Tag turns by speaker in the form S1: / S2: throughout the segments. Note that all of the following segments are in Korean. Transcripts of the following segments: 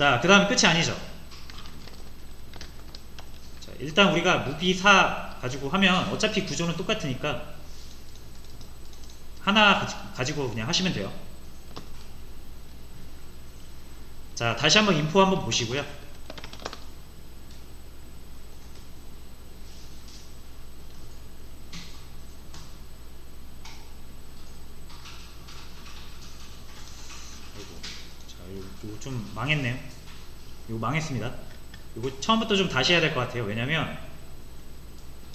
S1: 자, 그 다음 끝이 아니죠. 자, 일단 우리가 무비 4 가지고 하면 어차피 구조는 똑같으니까 하나 가지- 가지고 그냥 하시면 돼요. 자, 다시 한번 인포 한번 보시고요. 아이고, 자, 이거, 이거 좀 망했네요. 이거 망했습니다. 이거 처음부터 좀 다시 해야 될 것 같아요. 왜냐면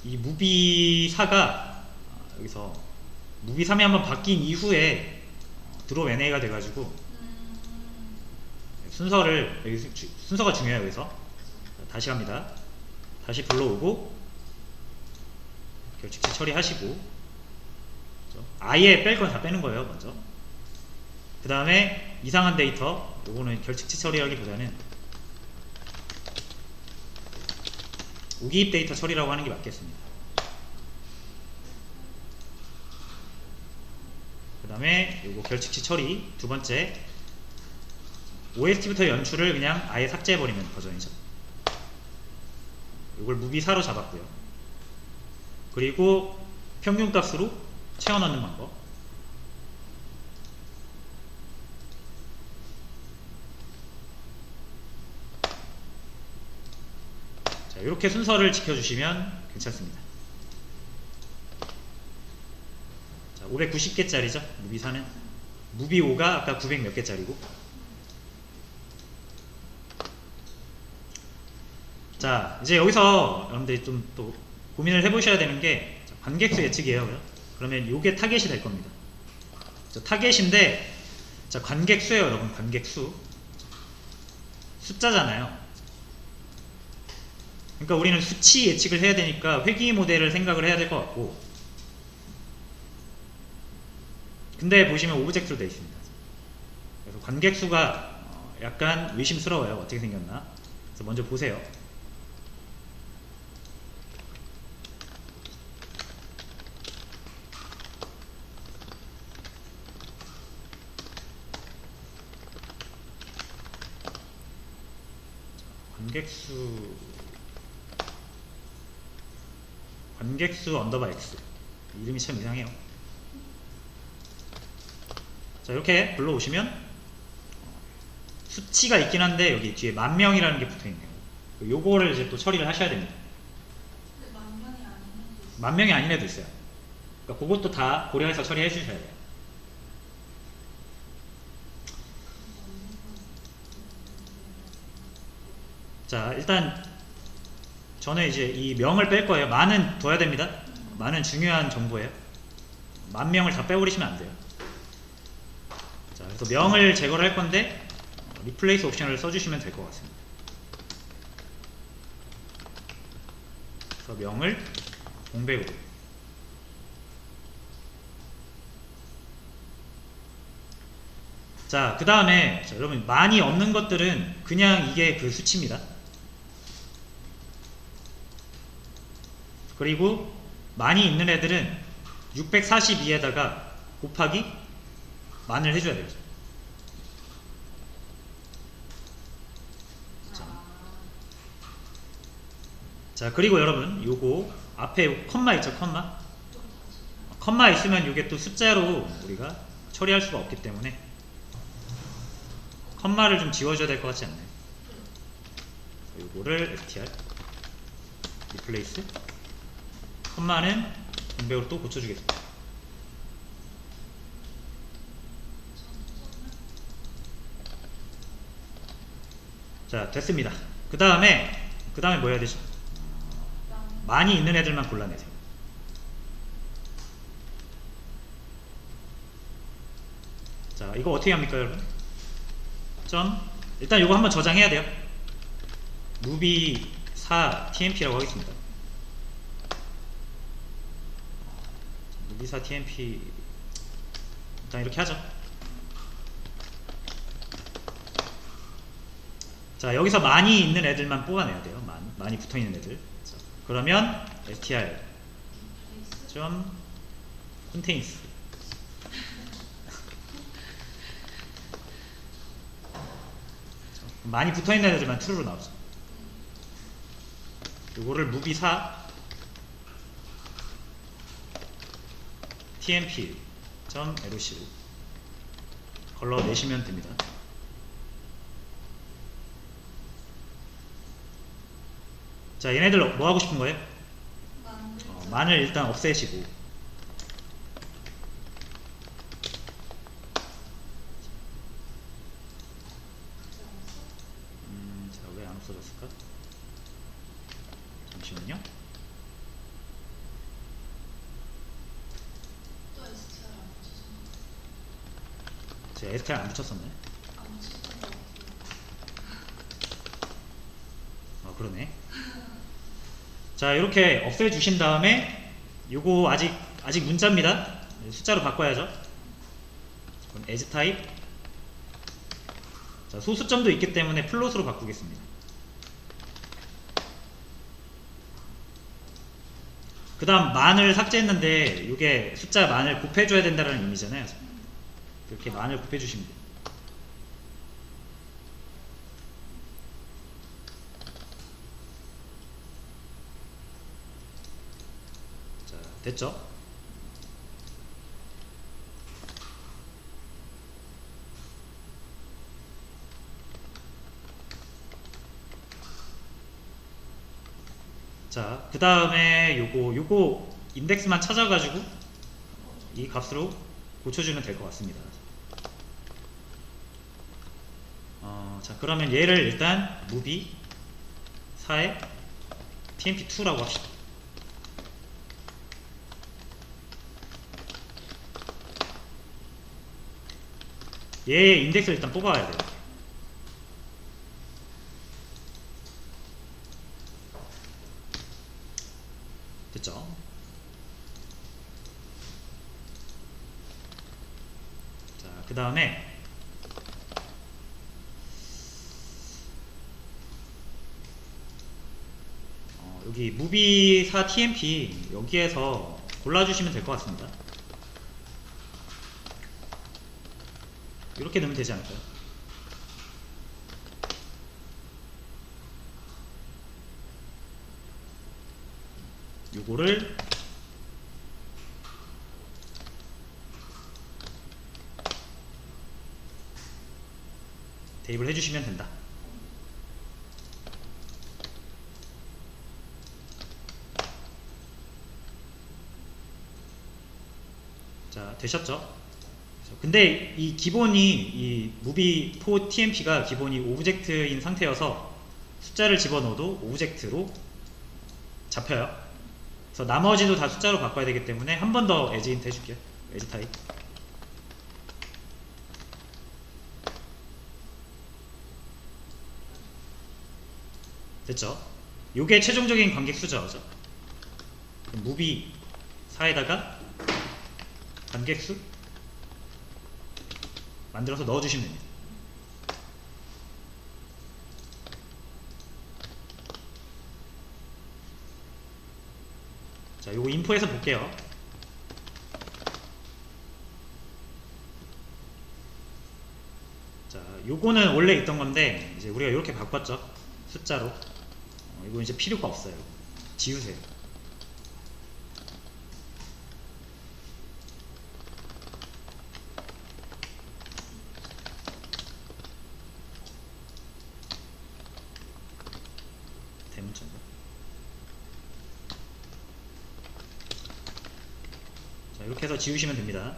S1: 이 무비 4가 아, 여기서 무비 3이 한번 바뀐 이후에 어, 드롭 NA가 돼가지고
S2: 음,
S1: 순서를 여기 순서가 중요해요. 여기서 자, 다시 갑니다. 다시 불러오고 결칙치 처리하시고? 아예 뺄 건 다 빼는 거예요. 먼저 그 다음에 이상한 데이터 요거는 결칙치 처리하기보다는 우기입 데이터 처리라고 하는 게 맞겠습니다. 그 다음에 요거 결칙치 처리 두 번째 OST부터 연출을 그냥 아예 삭제해버리는 버전이죠. 이걸 무비 4로 잡았고요. 그리고 평균값으로 채워넣는 방법. 이렇게 순서를 지켜주시면 괜찮습니다. 자, 590개짜리죠. 무비 4는. 무비 5가 아까 900 몇 개짜리고. 자, 이제 여기서 여러분들이 좀 또 고민을 해보셔야 되는 게 자, 관객수 예측이에요. 그러면 요게 타겟이 될 겁니다. 자, 타겟인데 자, 관객수예요, 여러분. 관객수. 숫자잖아요. 그러니까 우리는 수치 예측을 해야 되니까 회귀 모델을 생각을 해야 될 것 같고 근데 보시면 오브젝트로 되어 있습니다. 그래서 관객수가 어, 약간 의심스러워요. 어떻게 생겼나? 그래서 먼저 보세요. 관객수 관객수 언더바 X 이름이 참 이상해요. 자 이렇게 불러오시면 수치가 있긴 한데 여기 뒤에 만 명이라는 게 붙어 있네요. 요거를 이제 또 처리를 하셔야 됩니다.
S2: 만 명이
S1: 만 명이 아닌 애도 있어요. 그러니까 그것도 다 고려해서 처리해 주셔야 돼요. 자 일단 저는 이제 이 명을 뺄 거예요. 만은 둬야 됩니다. 만은 중요한 정보예요. 만 명을 다 빼버리시면 안 돼요. 자 그래서 명을 제거를 할 건데 리플레이스 옵션을 써주시면 될 것 같습니다. 그래서 명을 공백으로 자, 그 다음에 여러분 많이 없는 것들은 그냥 이게 그 수치입니다. 그리고 많이 있는 애들은 642에다가 곱하기 만을 해줘야 되죠.
S2: 아,
S1: 자, 그리고 여러분 요거 앞에 컴마 있죠, 컴마? 컴마 있으면 이게 또 숫자로 우리가 처리할 수가 없기 때문에 컴마를 좀 지워줘야 될 것 같지 않나요? 요거를 str replace 컴마는 공백으로 또 고쳐주겠습니다. 자 됐습니다. 그 다음에 그 다음에 뭐 해야 되죠? 많이 있는 애들만 골라내세요. 자, 이거 어떻게 합니까, 여러분? 점 일단 이거 한번 저장해야 돼요. 무비 4 tmp라고 하겠습니다. 4 tmp 일단 이렇게 하죠. 자, 여기서 많이 있는 애들만 뽑아내야 돼요. 많이, 많이 붙어 있는 애들. 자, 그러면 str 점 contains 많이 붙어있는 애들만 true로 나오죠 요거를 무비 4 tmp 점 loc로 걸러 내시면 됩니다. 자 얘네들 뭐 하고 싶은 거예요? 어, 만을 일단 없애시고 음, 자, 왜 안 없어졌을까? 잠시만요.
S2: 또 STR 안
S1: 제가 STR 안 붙였었네.
S2: 아,
S1: 그러네. 자, 이렇게 없애주신 다음에, 요거 아직, 아직 문자입니다. 숫자로 바꿔야죠. 그럼 as 타입. 자, 소수점도 있기 때문에 플롯으로 바꾸겠습니다. 그 다음 만을 삭제했는데 이게 숫자 만을 곱해줘야 된다는 의미잖아요. 이렇게 만을 곱해주시면 돼요. 자, 됐죠? 자, 그 다음에 요거, 요거 인덱스만 찾아가지고 이 값으로 고쳐주면 될 것 같습니다. 어, 자, 그러면 얘를 일단 무비 4에 tmp2라고 합시다. 얘의 인덱스를 일단 뽑아야 돼요. 됐죠? 자, 그 다음에 어, 여기 무비 4 TMP 여기에서 골라주시면 될 것 같습니다. 이렇게 넣으면 되지 않을까요? 요거를 대입을 해주시면 된다. 자, 되셨죠? 근데 이 기본이 이 무비 4 TMP가 기본이 오브젝트인 상태여서 숫자를 집어넣어도 오브젝트로 잡혀요. 그래서 나머지도 다 숫자로 바꿔야 되기 때문에 한 번 더 에지 인트 해줄게요. 에지 타입. 됐죠? 요게 최종적인 관객 수죠. 무비 4에다가 관객 수 만들어서 넣어주시면 됩니다. 자, 요거 인포에서 볼게요. 자, 요거는 원래 있던 건데 이제 우리가 이렇게 바꿨죠. 숫자로. 어, 이거 이제 필요가 없어요. 지우세요. 자 이렇게 해서 지우시면 됩니다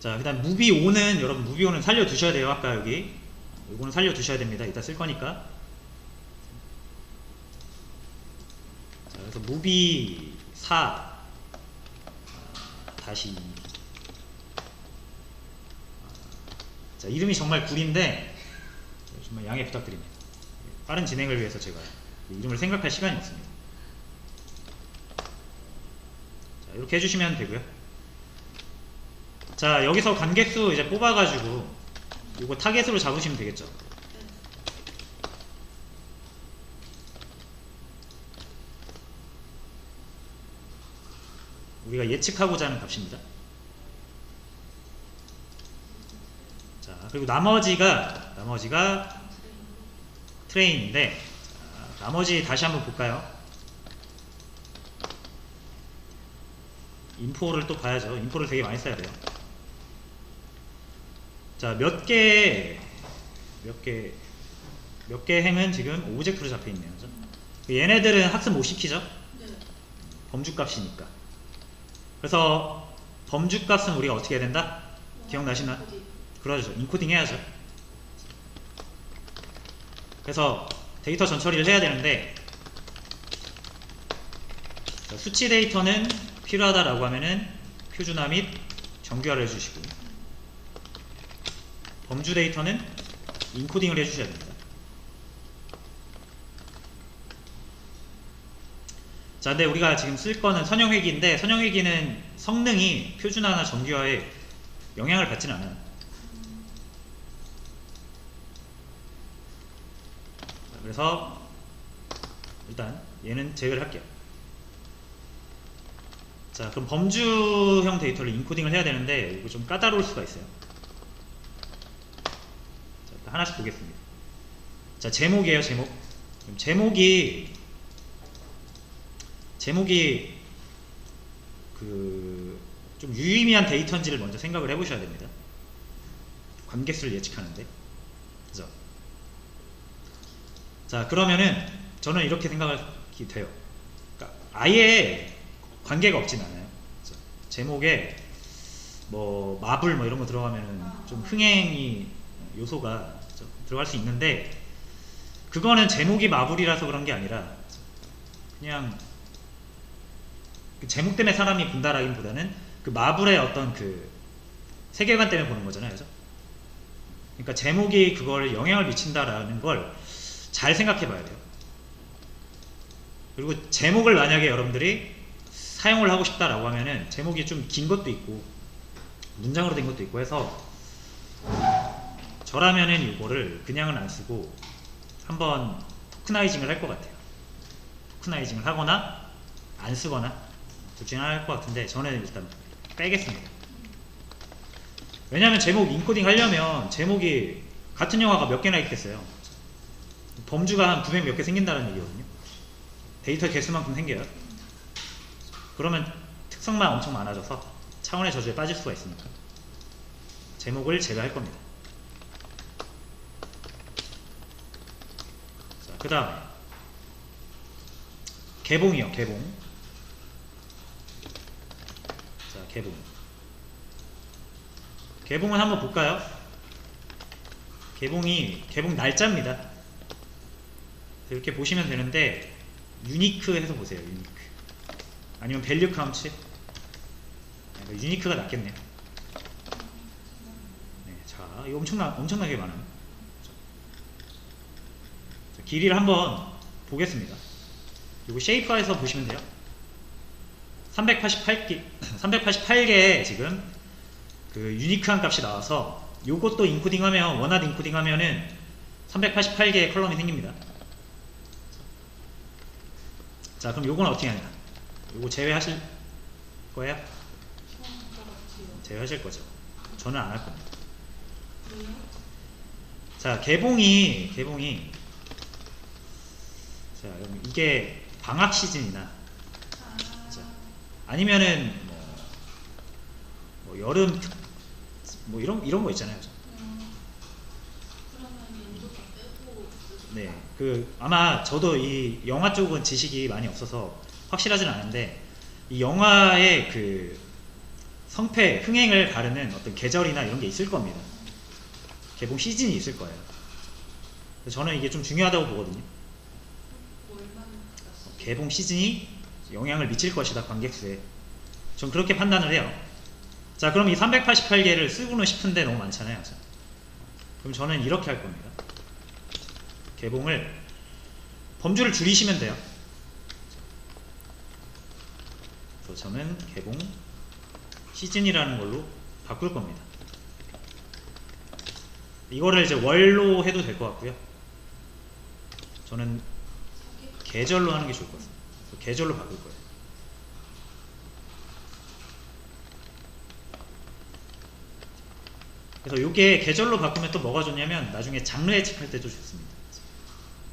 S1: 자 그 다음 무비 5는 여러분 무비 5는 살려 두셔야 돼요 아까 여기 이거는 살려 두셔야 됩니다. 이따 쓸 거니까. 자 그래서 무비 4 아, 다시. 자 이름이 정말 구린데 정말 양해 부탁드립니다. 빠른 진행을 위해서 제가 이름을 생각할 시간이 없습니다. 자, 이렇게 해주시면 되고요. 자, 여기서 관객수 이제 뽑아가지고 이거 타겟으로 잡으시면 되겠죠. 우리가 예측하고자 하는 값입니다. 자, 그리고 나머지가 나머지가
S2: 트레인.
S1: 트레인인데 자, 나머지 다시 한번 볼까요? 인포를 또 봐야죠. 인포를 되게 많이 써야 돼요. 자, 몇 개, 몇 개, 몇 개 행은 지금 오브젝트로 잡혀 있네요. 그죠? 얘네들은 학습 못 시키죠?
S2: 네.
S1: 범주값이니까. 그래서 범주값은 우리가 어떻게 해야 된다? 기억나시나? 그러죠. 인코딩 해야죠. 그래서 데이터 전처리를 해야 되는데 자, 수치 데이터는 필요하다라고 하면은 표준화 및 정규화를 해주시고 범주 데이터는 인코딩을 해주셔야 됩니다. 자, 근데 우리가 지금 쓸 거는 선형회기인데 선형회기는 성능이 표준화나 정규화에 영향을 받지는 않아요. 자, 그래서 일단 얘는 제외를 할게요. 자, 그럼 범주형 데이터를 인코딩을 해야 되는데 이거 좀 까다로울 수가 있어요. 하나씩 보겠습니다. 자, 제목이에요, 제목. 제목이 제목이 그 좀 유의미한 데이터인지를 먼저 생각을 해보셔야 됩니다. 관계수를 예측하는데, 그죠? 자 그러면은 저는 이렇게 생각이 돼요. 그러니까 아예 관계가 없진 않아요. 그죠? 제목에 뭐 마블 뭐 이런 거 들어가면은 좀 흥행이 요소가? 들어갈 수 있는데 그거는 제목이 마블이라서 그런 게 아니라 그냥 그 제목 때문에 사람이 본다라기보다는 그 마블의 어떤 그 세계관 때문에 보는 거잖아요, 그죠? 그러니까 제목이 그걸 영향을 미친다라는 걸 잘 생각해 봐야 돼요. 그리고 제목을 만약에 여러분들이 사용을 하고 싶다라고 하면은 제목이 좀 긴 것도 있고 문장으로 된 것도 있고 해서 저라면은 이거를 그냥은 안 쓰고 한번 토크나이징을 할 것 같아요. 토크나이징을 하거나 안 쓰거나 둘 중에 하나 할 것 같은데 저는 일단 빼겠습니다. 왜냐하면 제목 인코딩 하려면 제목이 같은 영화가 몇 개나 있겠어요. 범주가 한 900 몇 개 생긴다는 얘기거든요. 데이터 개수만큼 생겨요. 그러면 특성만 엄청 많아져서 차원의 저주에 빠질 수가 있으니까 제목을 제외할 겁니다. 그 다음에 개봉이요, 개봉. 자, 개봉. 개봉은 한번 볼까요? 개봉이 개봉 날짜입니다. 이렇게 보시면 되는데 유니크 해서 보세요. 유니크. 아니면 밸류 카운트. 네, 유니크가 낫겠네요. 네, 자, 이거 엄청나 엄청나게 많아요. 자, 길이를 한번 보겠습니다. 이거 쉐이퍼에서 보시면 돼요. 388개 388개의 지금 그 유니크한 값이 나와서 요것도 인코딩하면 원하드 인코딩하면은 388개의 컬럼이 생깁니다. 자 그럼 요건 어떻게 하냐? 요거 제외하실 거예요? 제외하실 거죠? 저는 안 할 겁니다. 자 개봉이 개봉이 자 여러분 이게 방학 시즌이나
S2: 아.
S1: 자, 아니면은 뭐, 뭐 여름 특- 뭐 이런 이런 거 있잖아요.
S2: 쓰고
S1: 네, 그 아마 저도 이 영화 쪽은 지식이 많이 없어서 확실하진 않은데 이 영화의 그 성패 흥행을 가르는 어떤 계절이나 이런 게 있을 겁니다. 개봉 시즌이 있을 거예요. 저는 이게 좀 중요하다고 보거든요. 개봉 시즌이 영향을 미칠 것이다 관객 수에. 전 그렇게 판단을 해요. 자, 그럼 이 388개를 쓰고는 싶은데 너무 많잖아요. 자, 그럼 저는 이렇게 할 겁니다. 개봉을 범주를 줄이시면 돼요. 그래서 저는 개봉 시즌이라는 걸로 바꿀 겁니다. 이거를 이제 월로 해도 될 것 같고요. 저는? 계절로 하는 게 좋을 것 같습니다. 계절로 바꿀 거예요. 그래서 이게 계절로 바꾸면 또 뭐가 좋냐면 나중에 장르 예측할 때도 좋습니다.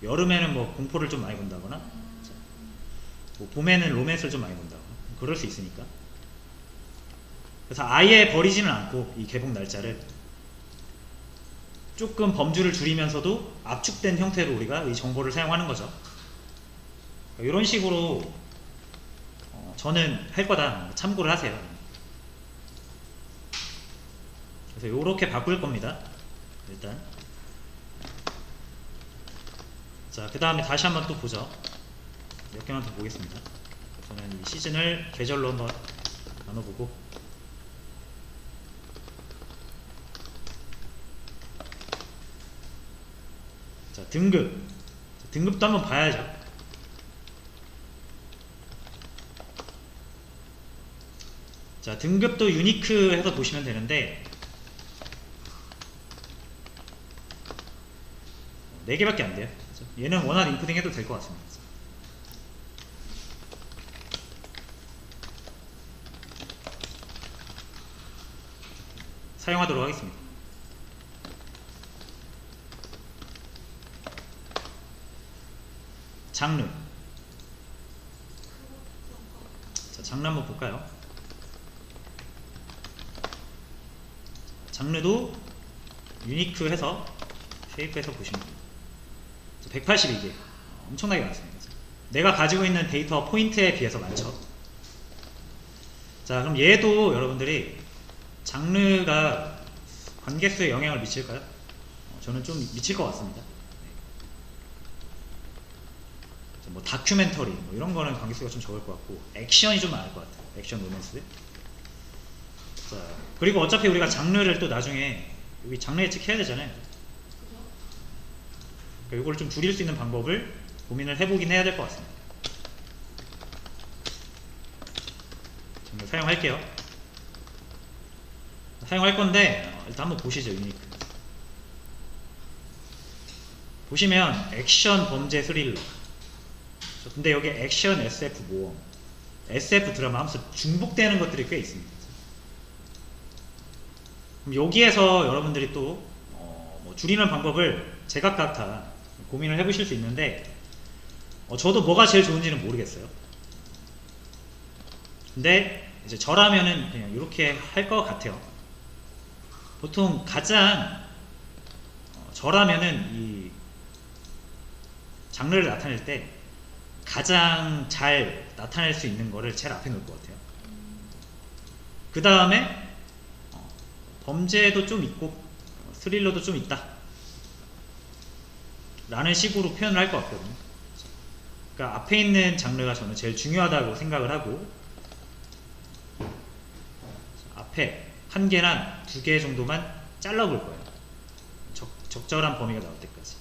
S1: 여름에는 뭐 공포를 좀 많이 본다거나 뭐 봄에는 로맨스를 좀 많이 본다거나 그럴 수 있으니까. 그래서 아예 버리지는 않고 이 개봉 날짜를 조금 범주를 줄이면서도 압축된 형태로 우리가 이 정보를 사용하는 거죠. 이런 식으로 어, 저는 할 거다 참고를 하세요. 그래서 이렇게 바꿀 겁니다. 일단 자그 다음에 다시 한번 또 보죠. 몇 개만 더 보겠습니다. 저는 이 시즌을 계절로 한번 나눠보고 자 등급 자, 등급도 한번 봐야죠. 자 등급도 유니크 해서 보시면 되는데 네 개밖에 안 돼요. 그래서 얘는 원활 인푸딩 해도 될 것 같습니다. 사용하도록 하겠습니다. 장르. 자, 장르 한번 볼까요? 장르도 유니크 해서 쉐이프해서 보시면 됩니다. 182개. 엄청나게 많습니다. 내가 가지고 있는 데이터 포인트에 비해서 많죠. 자, 그럼 얘도 여러분들이 장르가 관계수에 영향을 미칠까요? 어, 저는 좀 미칠 것 같습니다. 네. 자, 뭐 다큐멘터리 뭐 이런 거는 관계수가 좀 적을 것 같고 액션이 좀 많을 것 같아요. 액션 로맨스. 자, 그리고 어차피 우리가 장르를 또 나중에 여기 장르 예측해야 되잖아요. 그러니까 이걸 좀 줄일 수 있는 방법을 고민을 해보긴 해야 될 것 같습니다. 사용할게요. 사용할 건데 어, 일단 한번 보시죠 유니크. 보시면 액션 범죄 스릴러. 저 근데 여기 액션 SF 모험, SF 드라마 하면서 중복되는 것들이 꽤 있습니다. 여기에서 여러분들이 또 어, 뭐 줄이는 방법을 제각각 다 고민을 해보실 수 있는데 어, 저도 뭐가 제일 좋은지는 모르겠어요. 근데 이제 저라면은 그냥 이렇게 할 것 같아요. 보통 가장 어, 저라면은 이 장르를 나타낼 때 가장 잘 나타낼 수 있는 거를 제일 앞에 놓을 것 같아요. 그 다음에 어, 범죄도 좀 있고 어, 스릴러도 좀 있다. 라는 식으로 표현을 할 것 같거든요. 그러니까 앞에 있는 장르가 저는 제일 중요하다고 생각을 하고 앞에 한 개나 두 개 정도만 잘라볼 거예요. 적, 적절한 범위가 나올 때까지.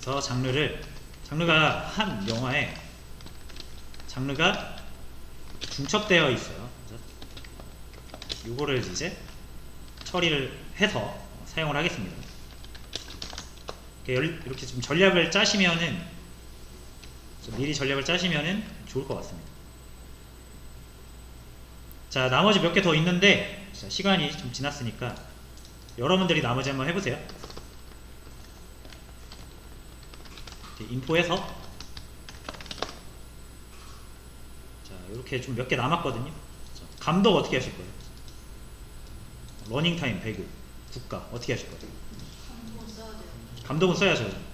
S1: 그래서 장르를 장르가 한 영화에 장르가 중첩되어 있어요. 이거를 이제 처리를 해서 사용을 하겠습니다. 이렇게 좀 전략을 짜시면은 좀 미리 전략을 짜시면은 좋을 것 같습니다. 자 나머지 몇 개 더 있는데 자, 시간이 좀 지났으니까 여러분들이 나머지 한번 해보세요. 인포해서 자 이렇게 좀 몇 개 남았거든요. 자, 감독 어떻게 하실 거예요? 러닝타임 배그 국가 어떻게 하실 거예요? 감독은 써야죠.